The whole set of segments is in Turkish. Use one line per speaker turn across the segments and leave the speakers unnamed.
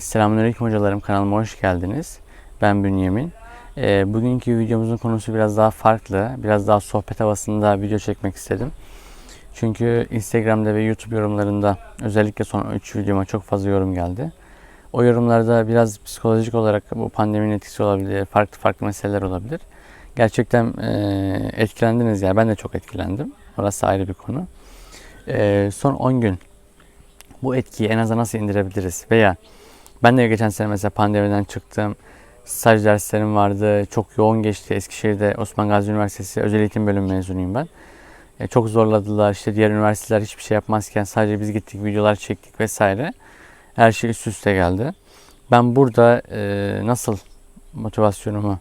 Selamünaleyküm hocalarım kanalıma hoş geldiniz. Ben Bünyamin. Ee, bugünkü videomuzun konusu biraz daha farklı. Biraz daha sohbet havasında video çekmek istedim. Çünkü Instagram'da ve YouTube yorumlarında özellikle son 3 videoma çok fazla yorum geldi. O yorumlarda biraz psikolojik olarak bu pandeminin etkisi olabilir, farklı farklı meseleler olabilir. Gerçekten e, etkilendiniz ya. Ben de çok etkilendim. Orası ayrı bir konu. E, son 10 gün bu etkiyi en aza nasıl indirebiliriz? Veya ben de geçen sene mesela pandemiden çıktım. Staj derslerim vardı. Çok yoğun geçti. Eskişehir'de Osman Gazi Üniversitesi Özel Eğitim Bölümü mezunuyum ben. E, çok zorladılar. İşte diğer üniversiteler hiçbir şey yapmazken sadece biz gittik, videolar çektik vesaire. Her şey üst üste geldi. Ben burada e, nasıl motivasyonumu,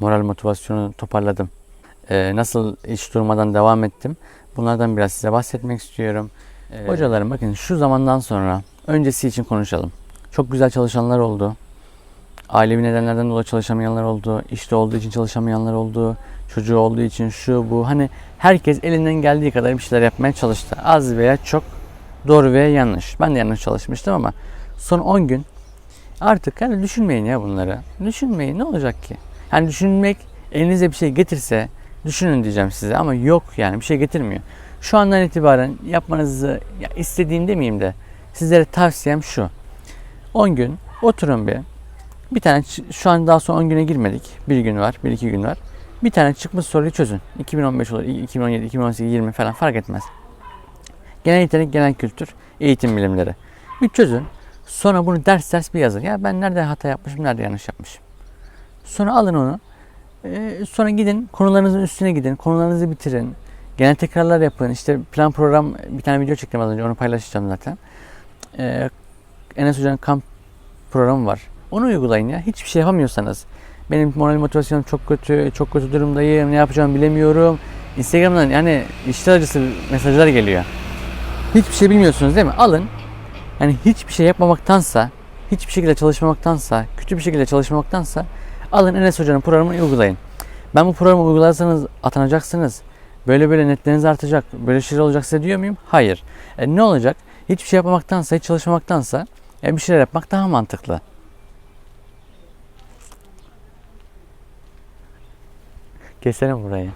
moral motivasyonu toparladım? E, nasıl hiç durmadan devam ettim? Bunlardan biraz size bahsetmek istiyorum. E, hocalarım bakın şu zamandan sonra öncesi için konuşalım. Çok güzel çalışanlar oldu. Ailevi nedenlerden dolayı çalışamayanlar oldu. İşte olduğu için çalışamayanlar oldu. Çocuğu olduğu için şu bu. Hani herkes elinden geldiği kadar bir şeyler yapmaya çalıştı. Az veya çok doğru veya yanlış. Ben de yanlış çalışmıştım ama son 10 gün artık hani düşünmeyin ya bunları. Düşünmeyin ne olacak ki? Hani düşünmek elinize bir şey getirse düşünün diyeceğim size ama yok yani bir şey getirmiyor. Şu andan itibaren yapmanızı ya istediğim demeyeyim de sizlere tavsiyem şu. 10 gün oturun bir. Bir tane şu an daha sonra 10 güne girmedik. Bir gün var, bir iki gün var. Bir tane çıkmış soruyu çözün. 2015 olur, 2017, 2018, 20 falan fark etmez. Genel yetenek, genel kültür, eğitim bilimleri. Bir çözün. Sonra bunu ders ders bir yazın. Ya ben nerede hata yapmışım, nerede yanlış yapmışım. Sonra alın onu. Ee, sonra gidin konularınızın üstüne gidin. Konularınızı bitirin. Genel tekrarlar yapın. İşte plan program bir tane video çektim az önce onu paylaşacağım zaten. Ee, Enes Hoca'nın kamp programı var. Onu uygulayın ya. Hiçbir şey yapamıyorsanız. Benim moral motivasyonum çok kötü, çok kötü durumdayım, ne yapacağımı bilemiyorum. Instagram'dan yani işler acısı mesajlar geliyor. Hiçbir şey bilmiyorsunuz değil mi? Alın. Yani hiçbir şey yapmamaktansa, hiçbir şekilde çalışmamaktansa, kötü bir şekilde çalışmamaktansa alın Enes Hoca'nın programını uygulayın. Ben bu programı uygularsanız atanacaksınız. Böyle böyle netleriniz artacak. Böyle şeyler olacak size diyor muyum? Hayır. E, ne olacak? Hiçbir şey yapmamaktansa, hiç çalışmamaktansa e, bir şeyler yapmak daha mantıklı. Keselim burayı.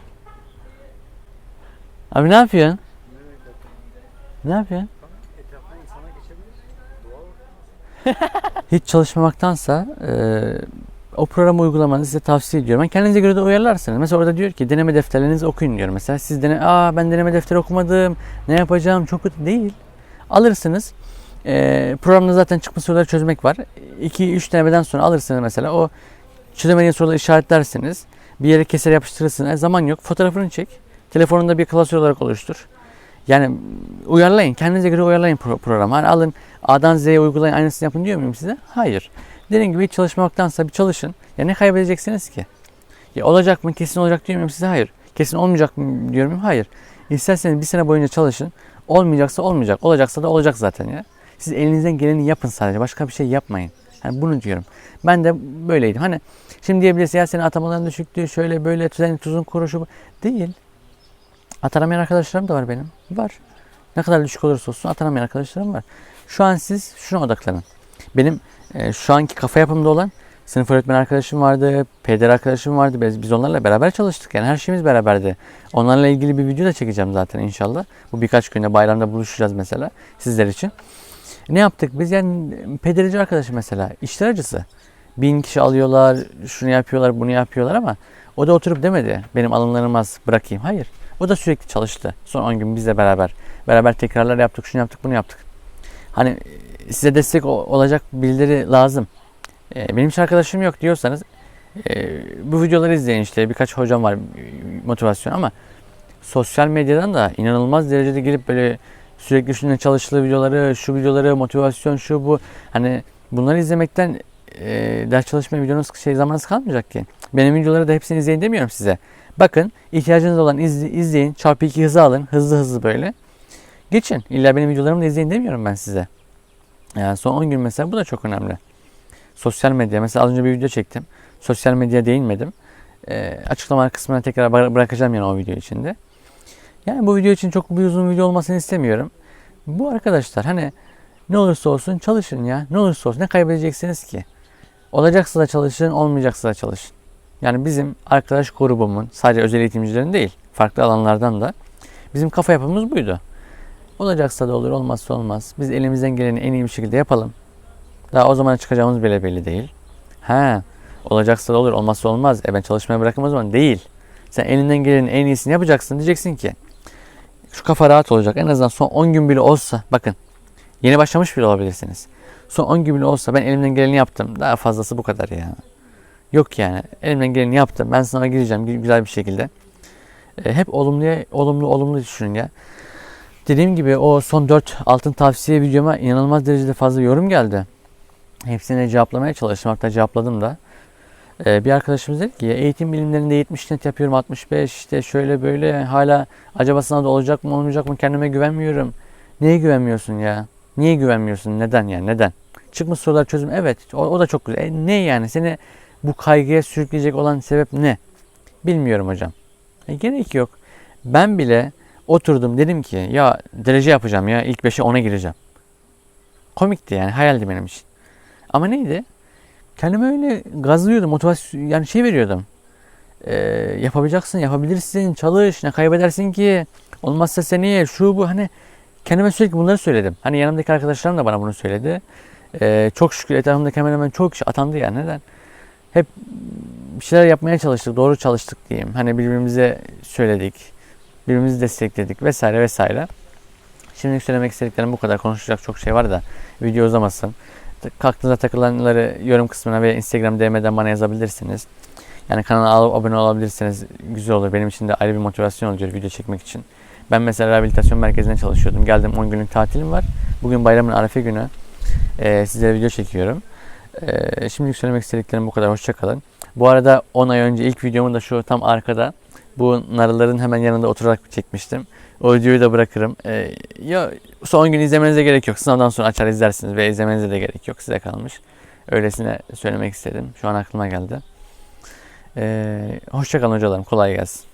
Abi ne yapıyorsun? Ne yapıyorsun? Hiç çalışmamaktansa e, o programı uygulamanızı size tavsiye ediyorum. Ben kendinize göre de uyarlarsınız. Mesela orada diyor ki deneme defterlerinizi okuyun diyor. Mesela siz dene, aa ben deneme defteri okumadım. Ne yapacağım? Çok kötü değil. Alırsınız. E, programda zaten çıkmış soruları çözmek var. 2-3 denemeden sonra alırsınız mesela. O çözemediğiniz soruları işaretlersiniz. Bir yere keser yapıştırırsınız. E, zaman yok. Fotoğrafını çek. Telefonunda bir klasör olarak oluştur. Yani uyarlayın. Kendinize göre uyarlayın pro- programı. Hani alın A'dan Z'ye uygulayın aynısını yapın diyor muyum size? Hayır. Dediğim gibi hiç çalışmaktansa bir çalışın. Ya ne kaybedeceksiniz ki? Ya olacak mı? Kesin olacak diyor muyum size? Hayır. Kesin olmayacak mı diyor? Hayır. İsterseniz bir sene boyunca çalışın. Olmayacaksa olmayacak. Olacaksa da olacak zaten ya. Siz elinizden geleni yapın sadece. Başka bir şey yapmayın. Hani bunu diyorum. Ben de böyleydim. Hani şimdi diyebilirsin ya senin atamaların düşüktü. Şöyle böyle senin tuzun kuru şu bu. Değil. Atanamayan arkadaşlarım da var benim. Var. Ne kadar düşük olursa olsun atanamayan arkadaşlarım var. Şu an siz şuna odaklanın. Benim e, şu anki kafa yapımda olan sınıf öğretmen arkadaşım vardı, peder arkadaşım vardı. Biz, biz onlarla beraber çalıştık. Yani her şeyimiz beraberdi. Onlarla ilgili bir video da çekeceğim zaten inşallah. Bu birkaç günde bayramda buluşacağız mesela sizler için. Ne yaptık? Biz yani pederici arkadaşım mesela işler acısı. Bin kişi alıyorlar, şunu yapıyorlar, bunu yapıyorlar ama o da oturup demedi benim alımlarım az bırakayım. Hayır. O da sürekli çalıştı. Son 10 gün bizle beraber. Beraber tekrarlar yaptık, şunu yaptık, bunu yaptık. Hani e, size destek olacak birileri lazım. E, benim hiç arkadaşım yok diyorsanız e, bu videoları izleyin işte. Birkaç hocam var motivasyon ama sosyal medyadan da inanılmaz derecede girip böyle sürekli üstünde çalıştığı videoları, şu videoları, motivasyon, şu bu. Hani bunları izlemekten e, ders çalışmaya videonuz şey zamanınız kalmayacak ki. Benim videoları da hepsini izleyin demiyorum size. Bakın ihtiyacınız olan izle- izleyin. Çarpı iki hızı alın. Hızlı hızlı böyle. Geçin. İlla benim videolarımı da izleyin demiyorum ben size. Yani son 10 gün mesela bu da çok önemli. Sosyal medya. Mesela az önce bir video çektim. Sosyal medyaya değinmedim. E, açıklama kısmına tekrar bıra- bırakacağım yani o video içinde. Yani bu video için çok bir uzun video olmasını istemiyorum. Bu arkadaşlar hani Ne olursa olsun çalışın ya. Ne olursa olsun ne kaybedeceksiniz ki? Olacaksa da çalışın, olmayacaksa da çalışın. Yani bizim arkadaş grubumun sadece özel eğitimcilerin değil, farklı alanlardan da bizim kafa yapımız buydu. Olacaksa da olur, olmazsa olmaz. Biz elimizden geleni en iyi bir şekilde yapalım. Daha o zaman çıkacağımız bile belli değil. Ha, olacaksa da olur, olmazsa olmaz. E ben çalışmaya bırakayım o zaman. Değil. Sen elinden gelenin en iyisini yapacaksın. Diyeceksin ki şu kafa rahat olacak. En azından son 10 gün bile olsa bakın yeni başlamış bile olabilirsiniz. Son 10 gün bile olsa ben elimden geleni yaptım. Daha fazlası bu kadar ya. Yok yani. Elimden geleni yaptım. Ben sınava gireceğim gü- güzel bir şekilde. E, hep olumluya olumlu olumlu düşünün ya. Dediğim gibi o son 4 altın tavsiye videoma inanılmaz derecede fazla yorum geldi. Hepsine cevaplamaya çalıştım. Hatta cevapladım da. Ee, bir arkadaşımız dedi ki eğitim bilimlerinde 70 net yapıyorum 65 işte şöyle böyle hala acaba sınavda olacak mı olmayacak mı kendime güvenmiyorum. Neye güvenmiyorsun ya? Niye güvenmiyorsun? Neden yani neden? Çıkmış sorular çözüm evet o, o da çok güzel. E, ne yani seni bu kaygıya sürükleyecek olan sebep ne? Bilmiyorum hocam. E, gerek yok. Ben bile oturdum dedim ki ya derece yapacağım ya ilk 5'e 10'a gireceğim. Komikti yani hayaldi benim için. Ama neydi? Kendime öyle gazlıyordum, motivasyon yani şey veriyordum. Ee, yapabileceksin, yapabilirsin, çalış, ne kaybedersin ki? Olmazsa seni şu bu hani kendime sürekli bunları söyledim. Hani yanımdaki arkadaşlarım da bana bunu söyledi. Ee, çok şükür etrafımdaki hemen hemen çok kişi atandı yani neden? Hep bir şeyler yapmaya çalıştık, doğru çalıştık diyeyim. Hani birbirimize söyledik, birbirimizi destekledik vesaire vesaire. Şimdilik söylemek istediklerim bu kadar. Konuşacak çok şey var da video uzamasın. Aklınıza takılanları yorum kısmına ve Instagram DM'den bana yazabilirsiniz. Yani kanala abone olabilirseniz güzel olur. Benim için de ayrı bir motivasyon olacak video çekmek için. Ben mesela rehabilitasyon merkezinde çalışıyordum. Geldim 10 günlük tatilim var. Bugün bayramın arefe günü. Ee, sizlere video çekiyorum. Ee, şimdilik söylemek istediklerim bu kadar. Hoşçakalın. Bu arada 10 ay önce ilk videomu da şu tam arkada bu narıların hemen yanında oturarak çekmiştim. O videoyu da bırakırım. Ee, ya son gün izlemenize gerek yok. Sınavdan sonra açar izlersiniz ve izlemenize de gerek yok. Size kalmış. Öylesine söylemek istedim. Şu an aklıma geldi. Ee, hoşçakalın hocalarım. Kolay gelsin.